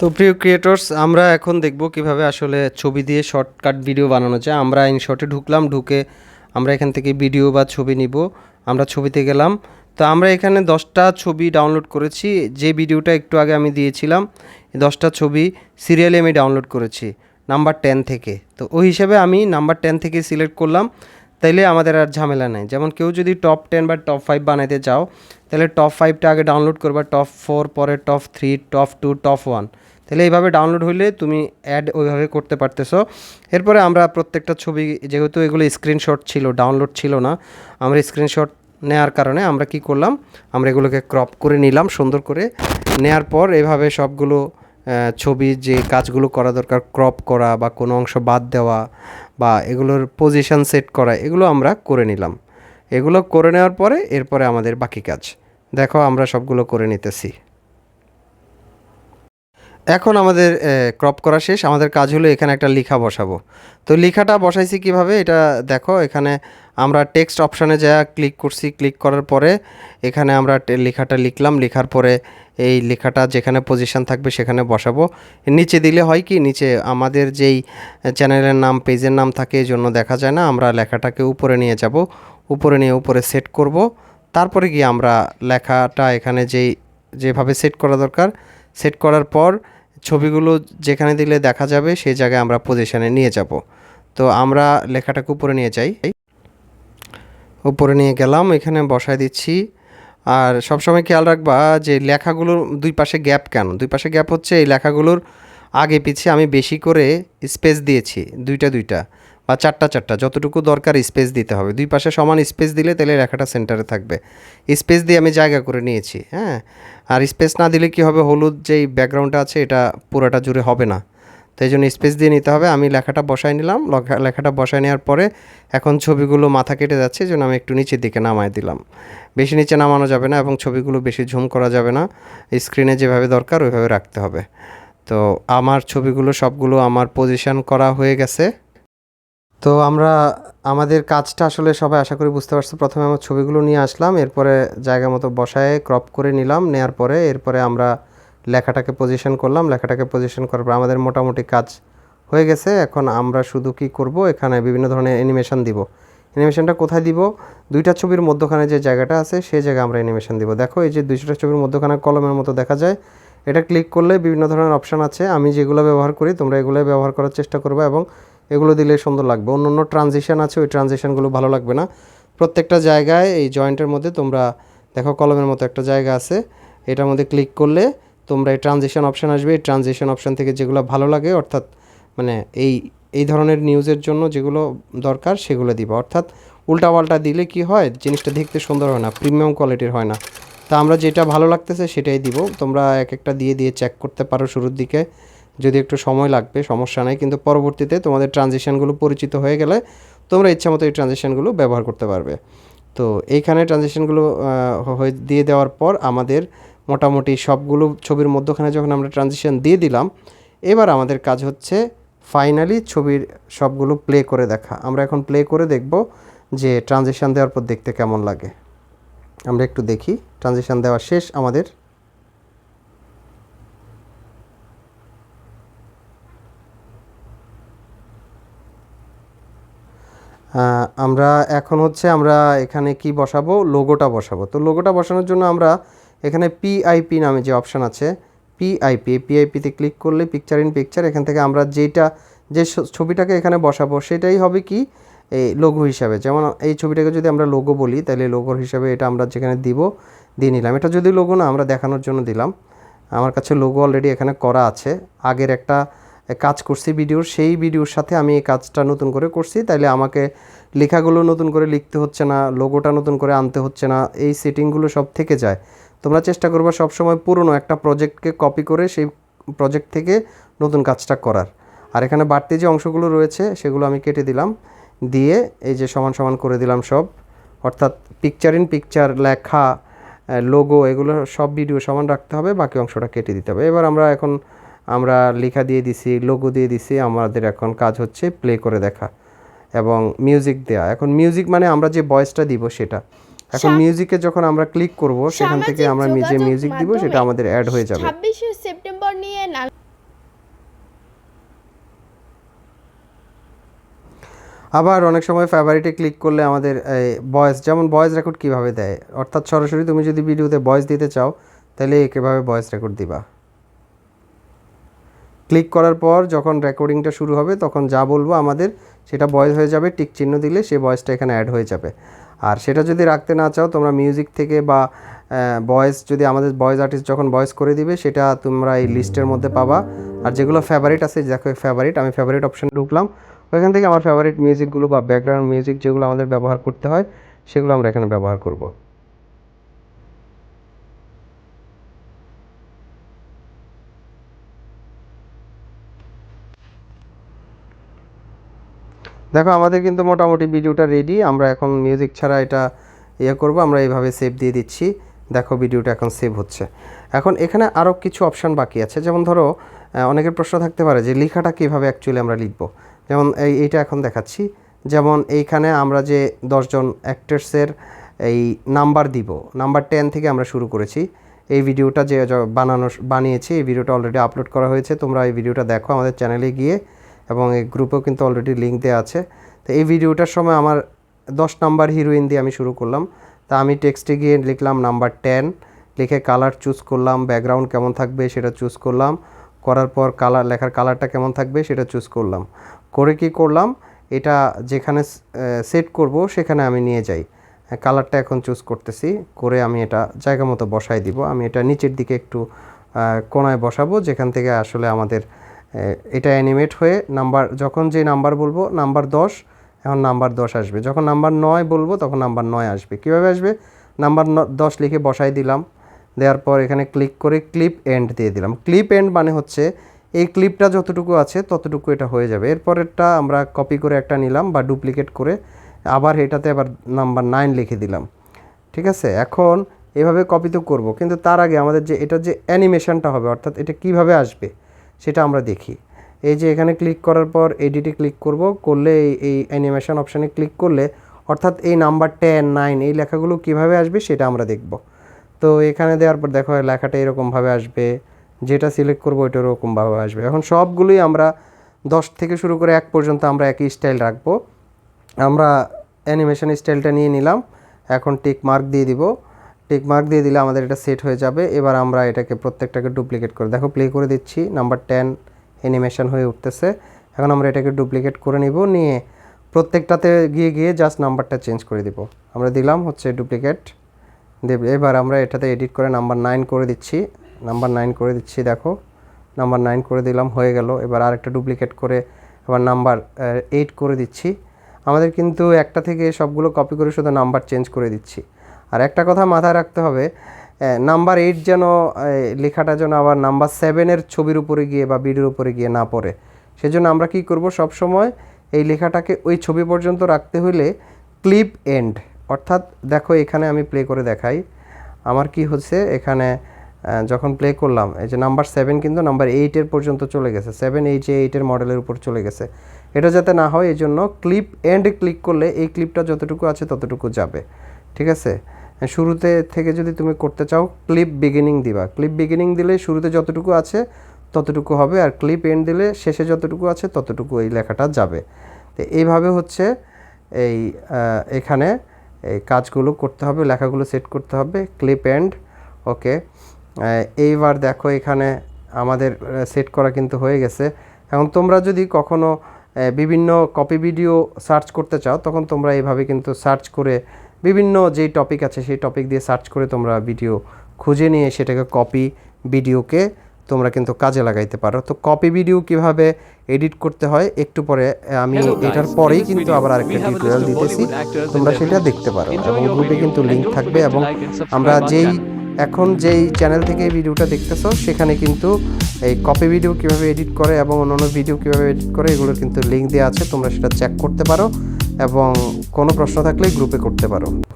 তো প্রিয় ক্রিয়েটর্স আমরা এখন দেখব কীভাবে আসলে ছবি দিয়ে শর্টকাট ভিডিও বানানো যায়। আমরা ইন শর্টে ঢুকলাম, ঢুকে আমরা এখান থেকে ভিডিও বা ছবি নিব। আমরা ছবিতে গেলাম। তো আমরা এখানে দশটা ছবি ডাউনলোড করেছি। যে ভিডিওটা একটু আগে আমি দিয়েছিলাম দশটা ছবি সিরিয়ালে আমি ডাউনলোড করেছি নাম্বার টেন থেকে। তো ওই হিসাবে আমি নাম্বার টেন থেকে সিলেক্ট করলাম। তাইলে আমাদের আর ঝামেলা নেই। যেমন কেউ যদি টপ টেন বা টপ ফাইভ বানাইতে চাও তাহলে টপ ফাইভটা আগে ডাউনলোড করবা। টপ ফোর পরে top three top two top one তাহলে এইভাবে ডাউনলোড হইলে তুমি অ্যাড ওইভাবে করতে পারতেছো। এরপরে আমরা প্রত্যেকটা ছবি, যেহেতু এগুলো স্ক্রিনশট ছিল ডাউনলোড ছিল না, আমরা স্ক্রিনশট নেওয়ার কারণে আমরা কি করলাম, আমরা এগুলোকে ক্রপ করে নিলাম সুন্দর করে। নেয়ার পর এভাবে সবগুলো ছবি যে কাজগুলো করা দরকার ক্রপ করা বা কোনো অংশ বাদ দেওয়া বা এগুলোর পজিশন সেট করা, এগুলো আমরা করে নিলাম। এগুলো করে নেওয়ার পরে এরপরে আমাদের বাকি কাজ। দেখো আমরা সবগুলো করে নিতেছি। এখন আমাদের ক্রপ করা শেষ। আমাদের কাজ হলো এখানে একটা লেখা বসাবো। তো লেখাটা বসাইছি কীভাবে? এটা দেখো, এখানে আমরা টেক্সট অপশানে যা ক্লিক করছি ক্লিক করার পরে এখানে আমরা লেখাটা লিখলাম। লেখার পরে এই লেখাটা যেখানে পজিশন থাকবে সেখানে বসাবো। নিচে দিলে হয় কি? নিচে আমাদের যেই চ্যানেলের নাম পেজের নাম থাকে, এই জন্য দেখা যায় না। আমরা লেখাটাকে উপরে নিয়ে যাব। উপরে নিয়ে উপরে সেট করব। তারপরে গিয়ে আমরা লেখাটা এখানে যেই, যেভাবে সেট করা দরকার সেট করার পর ছবিগুলো যেখানে দিলে দেখা যাবে, সেই জায়গায় আমরা পজিশানে নিয়ে যাব। তো আমরা লেখাটাকে উপরে নিয়ে যাই। উপরে নিয়ে গেলাম, এখানে বসায় দিচ্ছি। আর সবসময় খেয়াল রাখবা যে লেখাগুলোর দুই পাশে গ্যাপ কেন? দুই পাশে গ্যাপ হচ্ছে এই লেখাগুলোর আগে পিছিয়ে আমি বেশি করে স্পেস দিয়েছি, দুইটা দুইটা। বা চারটা চারটা, যতটুকু দরকার স্পেস দিতে হবে। দুই পাশে সমান স্পেস দিলে তাহলে লেখাটা সেন্টারে থাকবে। স্পেস দিয়ে আমি জায়গা করে নিয়েছি হ্যাঁ? আর স্পেস না দিলে কি হবে? হলুদ যেই ব্যাকগ্রাউন্ডটা আছে, এটা পুরোটা জুড়ে হবে না। তো এই জন্য স্পেস দিয়ে নিতে হবে। আমি লেখাটা বসাই নিলাম। লেখা- লেখাটা বসাই নেওয়ার পরে এখন ছবিগুলো মাথা কেটে যাচ্ছে জন্য আমি একটু নিচের দিকে নামায় দিলাম। বেশি নিচে নামানো যাবে না এবং ছবিগুলো বেশি ঝুম করা যাবে না। স্ক্রিনে যেভাবে দরকার, ওইভাবে রাখতে হবে। তো আমার ছবিগুলো সবগুলো আমার পজিশন করা হয়ে গেছে। তো আমরা, আমাদের কাজটা আসলে সবাই আশা করি বুঝতে পারছ। প্রথমে আমার ছবিগুলো নিয়ে আসলাম, এরপরে জায়গা মতো বসায় ক্রপ করে নিলাম, নেয়ার পরে এরপরে আমরা লেখাটাকে পজিশন করলাম। লেখাটাকে পজিশন করার পর আমাদের মোটামুটি কাজ হয়ে গেছে। এখন আমরা শুধু কি করব? এখানে বিভিন্ন ধরনের অ্যানিমেশন দিব। অ্যানিমেশনটা কোথায় দিব? দুইটা ছবির মধ্যখানে যে জায়গাটা আছে, সেই জায়গায় আমরা অ্যানিমেশন দিব। দেখো, এই যে দুইটা ছবির মধ্যখানে কলমের মতো দেখা যায়। এটা ক্লিক করলে বিভিন্ন ধরনের অপশান আছে। আমি যেগুলো ব্যবহার করি, তোমরা এগুলো ব্যবহার করার চেষ্টা করবে এবং এগুলো দিলে সুন্দর লাগবে। অন্য অন্য ট্রানজিশন আছে, ওই ট্রানজিশনগুলো ভালো লাগবে না। প্রত্যেকটা জায়গায় এই জয়েন্টের মধ্যে তোমরা, দেখো কলমের মতো একটা জায়গা আছে। এটার মধ্যে ক্লিক করলে তোমরা এই ট্রানজিশন অপশান আসবে। এই ট্রানজিশন অপশান থেকে যেগুলো ভালো লাগে, অর্থাৎ মানে এই এই ধরনের নিউজের জন্য যেগুলো দরকার সেগুলো দিবা। অর্থাৎ উল্টাপাল্টা দিলে কি হয়, জিনিসটা দেখতে সুন্দর হয় না প্রিমিয়াম কোয়ালিটির হয় না। তা আমরা যেটা ভালো লাগতেছে সেটাই দিব। তোমরা এক একটা দিয়ে দিয়ে চেক করতে পারো শুরুর দিকে। যদি একটু সময় লাগবে, সমস্যা নাই, কিন্তু পরবর্তীতে তোমাদের ট্রানজিশনগুলো পরিচিত হয়ে গেলে তোমরা ইচ্ছা মতো এই ট্রানজিশনগুলো ব্যবহার করতে পারবে। তো এইখানে ট্রানজিশনগুলো হয়ে দিয়ে দেওয়ার পর আমাদের মোটামুটি সবগুলো ছবির মধ্যখানে যখন আমরা ট্রানজিশন দিয়ে দিলাম, এবার আমাদের কাজ হচ্ছে ফাইনালি ছবির সবগুলো প্লে করে দেখা। আমরা এখন প্লে করে দেখব যে ট্রানজিশন দেওয়ার পর দেখতে কেমন লাগে। আমরা একটু দেখি ট্রানজেকশান দেওয়া শেষ আমাদের আমরা এখন হচ্ছে আমরা এখানে কি বসাবো? লোগোটা বসাবো। তো লোগোটা বসানোর জন্য আমরা এখানে পিআইপি নামে যে অপশান আছে পিআইপি পিআইপিতে ক্লিক করলে পিকচার ইন পিকচার এখান থেকে আমরা যেটা, যে ছবিটাকে এখানে বসাবো, সেটাই হবে কি? এই লোগো হিসাবে। যেমন এই ছবিটাকে যদি আমরা লোগো বলি, তাহলে লোগোর হিসাবে এটা আমরা যেখানে দিব, দিয়ে নিলাম। এটা যদি লোগো না, আমরা দেখানোর জন্য দিলাম। আমার কাছে লোগো অলরেডি এখানে করা আছে। আগের একটা কাজ করছি ভিডিওর, সেই ভিডিওর সাথে আমি এই কাজটা নতুন করে করছি। তাইলে আমাকে লেখাগুলো নতুন করে লিখতে হচ্ছে না লোগোটা নতুন করে আনতে হচ্ছে না, এই সেটিংগুলো সব থেকে যায়। তোমরা চেষ্টা করবে সবসময় পুরনো একটা প্রজেক্টকে কপি করে সেই প্রজেক্ট থেকে নতুন কাজটা করার। আর এখানে বাড়তি যে অংশগুলো রয়েছে, সেগুলো আমি কেটে দিলাম। দিয়ে এই যে সমান সমান করে দিলাম সব। অর্থাৎ পিকচার ইন পিকচার লেখা লোগো এগুলো সব ভিডিও সমান রাখতে হবে, বাকি অংশটা কেটে দিতে হবে। এবার আমরা এখন আমরা লেখা দিয়ে দিছি লোগো দিয়ে দিছি আমাদের এখন কাজ হচ্ছে প্লে করে দেখা এবং মিউজিক দেয়া। এখন মিউজিক মানে আমরা যে ভয়েসটা দিব সেটা। এখন মিউজিকে যখন আমরা ক্লিক করব সেখান থেকে আমরা যে মিউজিক দিব সেটা আমাদের অ্যাড হয়ে যাবে। সেপ্টেম্বর নিয়ে আবার অনেক সময় ফেভারিটে ক্লিক করলে আমাদের ভয়েস যেমন ভয়েস রেকর্ড কীভাবে দেয়? অর্থাৎ সরাসরি তুমি যদি ভিডিওতে ভয়েস দিতে চাও তাহলে একেভাবে ভয়েস রেকর্ড দিবা। ক্লিক করার পর যখন রেকর্ডিংটা শুরু হবে, তখন যা বলব আমাদের, সেটা ভয়েস হয়ে যাবে, টিক চিহ্ন দিলে সেই ভয়েসটা এখানে অ্যাড হয়ে যাবে। আর সেটা যদি রাখতে না চাও, তোমরা মিউজিক থেকে বা ভয়েস যদি আমাদের ভয়েস আর্টিস্ট যখন ভয়েস করে দিবে, সেটা তোমরা এই লিস্টের মধ্যে পাবা। আর যেগুলো ফেভারিট আছে, দেখো ফেভারিট আমি ফেভারিট অপশানে ঢুকলাম। ওইখান থেকে আমার ফেভারিট মিউজিকগুলো বা ব্যাকগ্রাউন্ড মিউজিক যেগুলো আমাদের ব্যবহার করতে হয়, সেগুলো আমরা এখানে ব্যবহার করব। দেখো, আমাদের কিন্তু মোটামুটি ভিডিওটা রেডি আমরা এখন মিউজিক ছাড়া এটা ইয়ে করব, আমরা এইভাবে সেভ দিয়ে দিচ্ছি। দেখো, ভিডিওটা এখন সেভ হচ্ছে। এখন এখানে আরও কিছু অপশান বাকি আছে। যেমন ধরো অনেকের প্রশ্ন থাকতে পারে যে লেখাটা কীভাবে অ্যাকচুয়ালি আমরা লিখব? যেমন এই, এইটা এখন দেখাচ্ছি। যেমন এইখানে আমরা যে দশজন অ্যাক্টার্সের এই নাম্বার দিব নাম্বার টেন থেকে আমরা শুরু করেছি। এই ভিডিওটা যে বানানো বানিয়েছি, এই ভিডিওটা অলরেডি আপলোড করা হয়েছে। তোমরা এই ভিডিওটা দেখো আমাদের চ্যানেলে গিয়ে। এবং এই গ্রুপেও কিন্তু অলরেডি লিঙ্ক দেওয়া আছে। তো এই ভিডিওটার সময় আমার দশ নাম্বার হিরোইন দিয়ে আমি শুরু করলাম। তা আমি টেক্সটে গিয়ে লিখলাম নাম্বার টেন লিখে কালার চুজ করলাম ব্যাকগ্রাউন্ড কেমন থাকবে সেটা চুজ করলাম। করার পর কালার লেখার কালারটা কেমন থাকবে সেটা চুজ করলাম। করে কি করলাম? এটা যেখানে সেট করব সেখানে আমি নিয়ে যাই। কালারটা এখন চুজ করতেছি। করে আমি এটা জায়গা মতো বসাই দিব। আমি এটা নিচের দিকে একটু কোণায় বসাবো। যেখান থেকে আসলে আমাদের এটা অ্যানিমেট হয়ে নাম্বার যখন যে নাম্বার বলব নাম্বার দশ, এখন নাম্বার দশ আসবে। যখন নাম্বার নয় বলব, তখন নাম্বার নয় আসবে। কীভাবে আসবে? নাম্বার ন- দশ লিখে বসাই দিলাম। দেওয়ার পর এখানে ক্লিক করে ক্লিপ এন্ড দিয়ে দিলাম। ক্লিপ এন্ড মানে হচ্ছে, এই ক্লিপটা যতটুকু আছে, ততটুকু এটা হয়ে যাবে। এরপরেরটা আমরা কপি করে একটা নিলাম বা ডুপ্লিকেট করে আবার এটাতে আবার নাম্বার নাইন লিখে দিলাম। ঠিক আছে? এখন এভাবে কপি তো করব, কিন্তু তার আগে আমাদের যে, এটা যে অ্যানিমেশনটা হবে, অর্থাৎ এটা কীভাবে আসবে? সেটা আমরা দেখি। এই যে এখানে ক্লিক করার পর এডিটে ক্লিক করব, করলে এই অ্যানিমেশন অপশানে ক্লিক করলে অর্থাৎ এই নাম্বার টেন নাইন এই লেখাগুলো কীভাবে আসবে সেটা আমরা দেখব। তো এখানে দেওয়ার পর দেখো লেখাটা এরকমভাবে আসবে, যেটা সিলেক্ট করব ওইটা ওরকমভাবে আসবে। এখন সবগুলোই আমরা দশ থেকে শুরু করে এক পর্যন্ত আমরা একই স্টাইল রাখব। আমরা অ্যানিমেশন স্টাইলটা নিয়ে নিলাম, এখন টিক মার্ক দিয়ে দিব। টিক মার্ক দিয়ে দিলে আমাদের এটা সেট হয়ে যাবে। এবার আমরা এটাকে প্রত্যেকটাকে ডুপ্লিকেট করে, দেখো প্লে করে দিচ্ছি নাম্বার টেন অ্যানিমেশন হয়ে উঠতেছে। এখন আমরা এটাকে ডুপ্লিকেট করে নিব, নিয়ে প্রত্যেকটাতে গিয়ে গিয়ে জাস্ট নাম্বারটা চেঞ্জ করে দিব। আমরা দিলাম হচ্ছে ডুপ্লিকেট দেব এবার আমরা এটাতে এডিট করে নাম্বার নাইন করে দিচ্ছি। নাম্বার নাইন করে দিচ্ছি, দেখো। নাম্বার নাইন করে দিলাম, হয়ে গেল। এবার আরেকটা ডুপ্লিকেট করে এবার নাম্বার এইট করে দিচ্ছি। আমাদের কিন্তু একটা থেকে সবগুলো কপি করে শুধু নাম্বার চেঞ্জ করে দিচ্ছি। আর একটা কথা মাথায় রাখতে হবে নাম্বার এইট যেন লেখাটা যেন আবার নাম্বার সেভেনের ছবির উপরে গিয়ে বা ভিডিওর উপরে গিয়ে না পড়ে। সেজন্য আমরা কি করব সব সময় এই লেখাটাকে ওই ছবি পর্যন্ত রাখতে হলে ক্লিপ এন্ড অর্থাৎ দেখো এখানে আমি প্লে করে দেখাই। আমার কি হচ্ছে, এখানে যখন প্লে করলাম, এই যে নাম্বার সেভেন কিন্তু নাম্বার এইটের পর্যন্ত চলে গেছে। সেভেন এইট যে এইটের মডেলের উপর চলে গেছে। এটা যাতে না হয় এই জন্য ক্লিপ এন্ড ক্লিক করলে এই ক্লিপটা যতটুকু আছে ততটুকু যাবে। ঠিক আছে? শুরুতে থেকে যদি তুমি করতে চাও ক্লিপ বিগিনিং দিবা। ক্লিপ বিগিনিং দিলে শুরুতে যতটুকু আছে ততটুকু হবে, আর ক্লিপ এন্ড দিলে শেষে যতটুকু আছে ততটুকু এই লেখাটা যাবে। তো এইভাবে হচ্ছে এই এখানে এই কাজগুলো করতে হবে, লেখাগুলো সেট করতে হবে ক্লিপ এন্ড ওকে এইবার দেখো এখানে আমাদের সেট করা কিন্তু হয়ে গেছে। এখন তোমরা যদি কখনো বিভিন্ন কপি ভিডিও সার্চ করতে চাও, তখন তোমরা এইভাবে কিন্তু সার্চ করে বিভিন্ন যেই টপিক আছে সেই টপিক দিয়ে সার্চ করে তোমরা ভিডিও খুঁজে নিয়ে সেটাকে কপি ভিডিওকে তোমরা কিন্তু কাজে লাগাইতে পারো। তো কপি ভিডিও কীভাবে এডিট করতে হয় একটু পরে আমি এটার পরেই কিন্তু আবার আরেকটা টিউটোরিয়াল দিতেছি। তোমরা সেটা দেখতে পারো। এবং গ্রুপে কিন্তু লিঙ্ক থাকবে এবং আমরা যেই এখন যেই চ্যানেল থেকে এই ভিডিওটা দেখতেছো সেখানে কিন্তু এই কপি ভিডিও কীভাবে এডিট করে এবং অন্যান্য ভিডিও কীভাবে এডিট করে এগুলোর কিন্তু লিঙ্ক দেওয়া আছে। তোমরা সেটা চেক করতে পারো। এবং কোনো প্রশ্ন থাকলে গ্রুপে করতে পারো।